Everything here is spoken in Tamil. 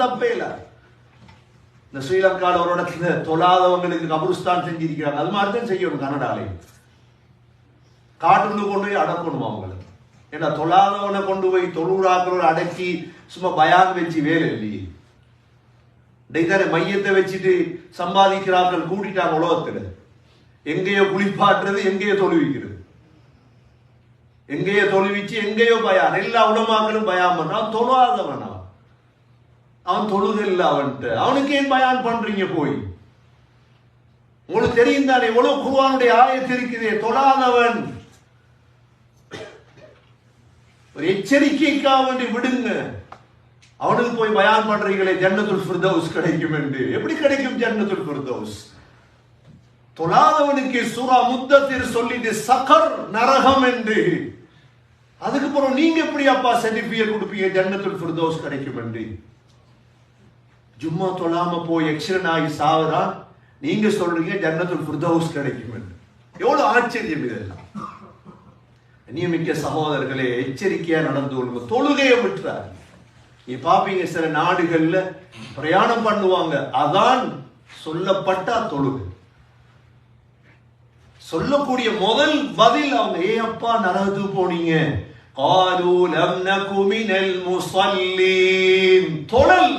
தப்பே இல்ல இந்த ஸ்ரீலங்கால ஒரு இடத்துல தொழாதவங்களுக்கு கபுருஸ்தான் செஞ்சிருக்கிறாங்க. அது மாதிரி தான் செய்யணும் கனடாலையும் காட்டுன்னு கொண்டு போய் அடக்கணும் அவங்கள. ஏன்னா தொழாதவனை கொண்டு போய் தொழுறாக்களோட அடக்கி சும்மா பயான் வச்சு வேலை இல்லையே. டெய்தானே மையத்தை வச்சுட்டு சம்பாதிக்கிறார்கள் கூட்டிட்டாங்க உலகத்தில். எங்கேயோ குளிப்பாட்டுறது எங்கேயோ தொழுவிக்கிறது. எங்கேயோ தொழுவிச்சு எங்கேயோ பயான் எல்லா உலமாக்களும் பயான் பண்றான். தொழாதவன்? அவன் அவன் தொழுதில்லை அவன்ட்டு அவனுக்கு ஏன் பயான் பண்றீங்க போய்? உங்களுக்கு தெரியும் தானே எவ்வளவு குருவானுடைய ஆலயத்தில் இருக்குதே. தொழாதவன். ஒரு எச்சரிக்கைக்காக வேண்டி விடுங்க. அவனுக்கு போய் பயான் பண்றீங்களே ஜன்னத்துல் ஃபிர்தௌஸ் கிடைக்கும் என்று. எப்படி கிடைக்கும் ஜன்னத்துல் ஃபிர்தௌஸ்? தொழாதவனுக்கு சூரா முத்தத்தில் சொல்லிட்டு சகர் நரகம் என்று. அதுக்கப்புறம் நீங்க எப்படி அப்பா சர்டிபிகேட் கொடுப்பீங்க? ஜன்னத்துல் ஃபிர்தௌஸ் கிடைக்கும் என்று. ஜும்மா தொழாம போய் எக்ஸிடென்ட் ஆகி சாவறான் நீங்க சொல்றீங்க ஜன்னத்துல் ஃபிர்தௌஸ் கிடைக்கும் என்று எவ்வளவு ஆச்சரியம் இதெல்லாம் நியமிக்க சகோதரர்களே எச்சரிக்கையா நடந்து கொள்ளுங்க தொழுகையை விட்டுறாரு நீ பாப்பீங்க சில நாடுகள்ல பிரயாணம் பண்ணுவாங்க அதான் சொல்லப்பட்ட தொழுகை சொல்லக்கூடிய முதல் பதில் அவங்க ஏ அப்பா நரகத்துக்கு போனீங்க قالوا لم نك من المصلين தொழல்